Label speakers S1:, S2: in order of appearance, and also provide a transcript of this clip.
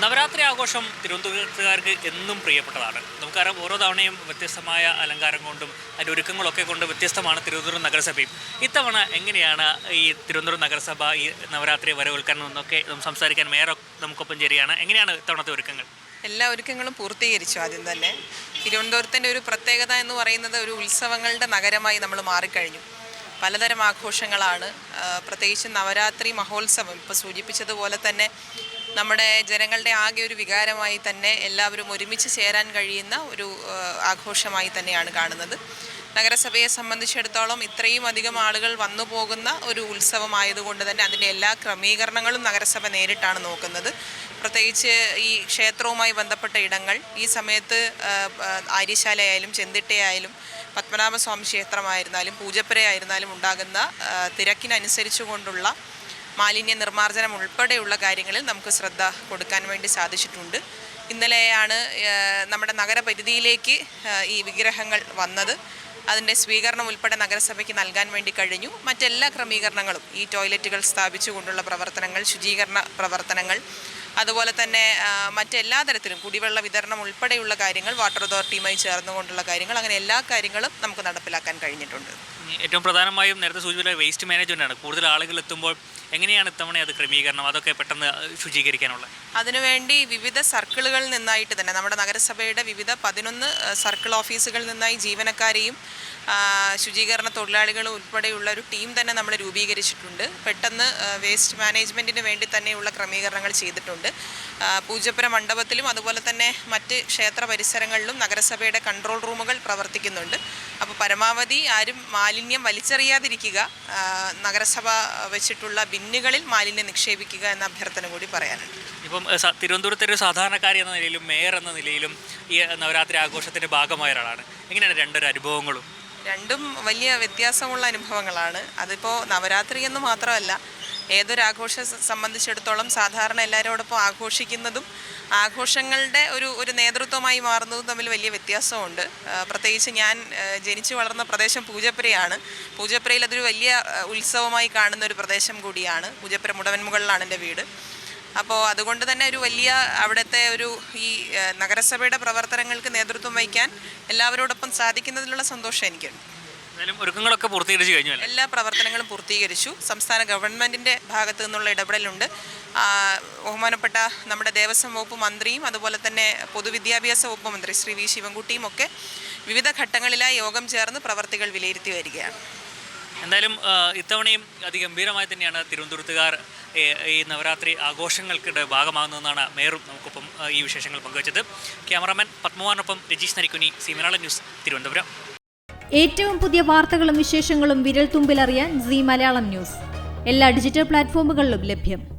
S1: നവരാത്രി ആഘോഷം തിരുവനന്തപുരത്തുകാർക്ക് എന്നും പ്രിയപ്പെട്ടതാണ്. നമുക്കറിയാം ഓരോ തവണയും വ്യത്യസ്തമായ അലങ്കാരം കൊണ്ടും അതിന്റെ ഒരുക്കങ്ങളൊക്കെ കൊണ്ട് വ്യത്യസ്തമാണ് തിരുവനന്തപുരം നഗരസഭയും. ഇത്തവണ എങ്ങനെയാണ് ഈ തിരുവനന്തപുരം നഗരസഭ ഈ നവരാത്രി വരവേൽക്കണം എന്നൊക്കെ സംസാരിക്കാൻ മേയർ നമുക്കൊപ്പം ചേരുകയാണ്. എങ്ങനെയാണ് ഇത്തവണത്തെ ഒരുക്കങ്ങൾ?
S2: എല്ലാ ഒരുക്കങ്ങളും പൂർത്തീകരിച്ചു ആദ്യം തന്നെ. തിരുവനന്തപുരത്തിന്റെ ഒരു പ്രത്യേകത എന്ന് പറയുന്നത് ഒരു ഉത്സവങ്ങളുടെ നഗരമായി നമ്മൾ മാറിക്കഴിഞ്ഞു. പലതരം ആഘോഷങ്ങളാണ്. പ്രത്യേകിച്ച് നവരാത്രി മഹോത്സവം ഇപ്പോൾ സൂചിപ്പിച്ചതുപോലെ തന്നെ നമ്മുടെ ജനങ്ങളുടെ ആകെ ഒരു വികാരമായി തന്നെ എല്ലാവരും ഒരുമിച്ച് ചേരാൻ കഴിയുന്ന ഒരു ആഘോഷമായി തന്നെയാണ് കാണുന്നത്. നഗരസഭയെ സംബന്ധിച്ചിടത്തോളം ഇത്രയും അധികം ആളുകൾ വന്നു പോകുന്ന ഒരു ഉത്സവമായതുകൊണ്ട് തന്നെ അതിന്റെ എല്ലാ ക്രമീകരണങ്ങളും നഗരസഭ നേരിട്ടാണ് നോക്കുന്നത്. പ്രത്യേകിച്ച് ഈ ക്ഷേത്രവുമായി ബന്ധപ്പെട്ട ഇടങ്ങൾ ഈ സമയത്ത് ആര്യശാലയായാലും ചെന്തിട്ടയായാലും പത്മനാഭസ്വാമി ക്ഷേത്രമായിരുന്നാലും പൂജപ്പുരയായിരുന്നാലും ഉണ്ടാകുന്ന തിരക്കിനനുസരിച്ചുകൊണ്ടുള്ള കൊണ്ടുള്ള മാലിന്യ നിർമ്മാർജനം ഉൾപ്പെടെയുള്ള കാര്യങ്ങളിൽ നമുക്ക് ശ്രദ്ധ കൊടുക്കാൻ വേണ്ടി സാധിച്ചിട്ടുണ്ട്. ഇന്നലെയാണ് നമ്മുടെ നഗരപരിധിയിലേക്ക് ഈ വിഗ്രഹങ്ങൾ വന്നത്. അതിന്റെ സ്വീകരണം ഉൾപ്പെടെ നഗരസഭയ്ക്ക് നൽകാൻ വേണ്ടി കഴിഞ്ഞു. മറ്റെല്ലാ ക്രമീകരണങ്ങളും ഈ ടോയ്ലറ്റുകൾ സ്ഥാപിച്ചുകൊണ്ടുള്ള പ്രവർത്തനങ്ങൾ ശുചീകരണ പ്രവർത്തനങ്ങൾ അതുപോലെ തന്നെ മറ്റെല്ലാ തരത്തിലും കുടിവെള്ള വിതരണം ഉൾപ്പെടെയുള്ള കാര്യങ്ങൾ വാട്ടർ അതോറിറ്റിയുമായി ചേർന്നുകൊണ്ടുള്ള കാര്യങ്ങൾ അങ്ങനെ എല്ലാ കാര്യങ്ങളും നമുക്ക് നടപ്പിലാക്കാൻ കഴിഞ്ഞിട്ടുണ്ട്.
S1: ഏറ്റവും പ്രധാനമായും നേരത്തെ സൂചിപ്പിച്ച വേസ്റ്റ് മാനേജ്മെന്റ് ആണ്. കൂടുതൽ ആളുകൾ എത്തുമ്പോൾ എങ്ങനെയാണ് ഇത്തവണ അത് ക്രമീകരണം അതൊക്കെ പെട്ടെന്ന് ശുചീകരിക്കാനുള്ള?
S2: അതിനുവേണ്ടി വിവിധ സർക്കിളുകളിൽ നിന്നായിട്ട് തന്നെ നമ്മുടെ നഗരസഭയുടെ വിവിധ പതിനൊന്ന് സർക്കിൾ ഓഫീസുകളിൽ നിന്നായി ജീവനക്കാരെയും ശുചീകരണ തൊഴിലാളികൾ ഉൾപ്പെടെയുള്ള ഒരു ടീം തന്നെ നമ്മൾ രൂപീകരിച്ചിട്ടുണ്ട്. പെട്ടെന്ന് വേസ്റ്റ് മാനേജ്മെന്റിന് വേണ്ടി തന്നെയുള്ള ക്രമീകരണങ്ങൾ ചെയ്തിട്ടുണ്ട്. പൂജപ്പുര മണ്ഡപത്തിലും അതുപോലെ തന്നെ മറ്റ് ക്ഷേത്ര പരിസരങ്ങളിലും നഗരസഭയുടെ കൺട്രോൾ റൂമുകൾ പ്രവർത്തിക്കുന്നുണ്ട്. അപ്പോൾ പരമാവധി ആരും മാലിന്യം വലിച്ചെറിയാതിരിക്കുക നഗരസഭ വെച്ചിട്ടുള്ള ബിന്നുകളിൽ മാലിന്യം നിക്ഷേപിക്കുക എന്ന അഭ്യർത്ഥന കൂടി പറയാനുണ്ട്.
S1: ഇപ്പം തിരുവനന്തപുരത്തെ ഒരു സാധാരണക്കാരി എന്ന നിലയിലും മേയർ എന്ന നിലയിലും ഈ നവരാത്രി ആഘോഷത്തിന്റെ ഭാഗമായ ഒരാളാണ്. എങ്ങനെയാണ് രണ്ടൊരു അനുഭവങ്ങളും?
S2: രണ്ടും വലിയ വ്യത്യാസമുള്ള അനുഭവങ്ങളാണ്. അതിപ്പോൾ നവരാത്രി എന്ന് മാത്രമല്ല ഏതൊരു ആഘോഷ സ- സംബന്ധിച്ചിടത്തോളം സാധാരണ എല്ലാവരോടൊപ്പം ആഘോഷിക്കുന്നതും ആഘോഷങ്ങളുടെ ഒരു ഒരു നേതൃത്വമായി മാറുന്നതും തമ്മിൽ വലിയ വ്യത്യാസമുണ്ട്. പ്രത്യേകിച്ച് ഞാൻ ജനിച്ചു വളർന്ന പ്രദേശം പൂജപ്പുരയാണ്. പൂജപ്പുരയിൽ അതൊരു വലിയ ഉത്സവമായി കാണുന്ന ഒരു പ്രദേശം കൂടിയാണ്. പൂജപ്പുര മുടവൻമുകളിലാണ് എന്റെ വീട്. അപ്പോൾ അതുകൊണ്ട് തന്നെ ഒരു വലിയ അവിടുത്തെ ഒരു ഈ നഗരസഭയുടെ പ്രവർത്തനങ്ങൾക്ക് നേതൃത്വം വഹിക്കാൻ എല്ലാവരോടൊപ്പം സാധിക്കുന്നതിലുള്ള സന്തോഷം എനിക്കുണ്ട്.
S1: ഒരുക്കങ്ങളൊക്കെ പൂർത്തീകരിച്ചു കഴിഞ്ഞു
S2: എല്ലാ പ്രവർത്തനങ്ങളും പൂർത്തീകരിച്ചു. സംസ്ഥാന ഗവൺമെന്റിന്റെ ഭാഗത്തു നിന്നുള്ള ഇടപെടലുണ്ട്. ബഹുമാനപ്പെട്ട നമ്മുടെ ദേവസ്വം വകുപ്പ് മന്ത്രിയും അതുപോലെ തന്നെ പൊതുവിദ്യാഭ്യാസ വകുപ്പ് മന്ത്രി ശ്രീ വി ശിവൻകുട്ടിയും ഒക്കെ വിവിധ ഘട്ടങ്ങളിലായി യോഗം ചേർന്ന് പ്രവർത്തികൾ വിലയിരുത്തി വരികയാണ്.
S1: എന്തായാലും ഇത്തവണയും അതിഗംഭീരമായി തന്നെയാണ് തിരുവനന്തപുരത്തുകാർ ഈ നവരാത്രി ആഘോഷങ്ങൾക്കിടെ ഭാഗമാകുന്നതെന്നാണ് മേയറും നമുക്കൊപ്പം ഈ വിശേഷങ്ങൾ പങ്കുവച്ചത്. ക്യാമറാമാൻ പത്മവാനൊപ്പം രജീഷ് നരിക്കുനി സി മലയാളം ന്യൂസ് തിരുവനന്തപുരം.
S3: ഏറ്റവും പുതിയ വാർത്തകളും വിശേഷങ്ങളും വിരൽ തുമ്പിലറിയാൻ സി മലയാളം ന്യൂസ്. എല്ലാ ഡിജിറ്റൽ പ്ലാറ്റ്ഫോമുകളിലും ലഭ്യം.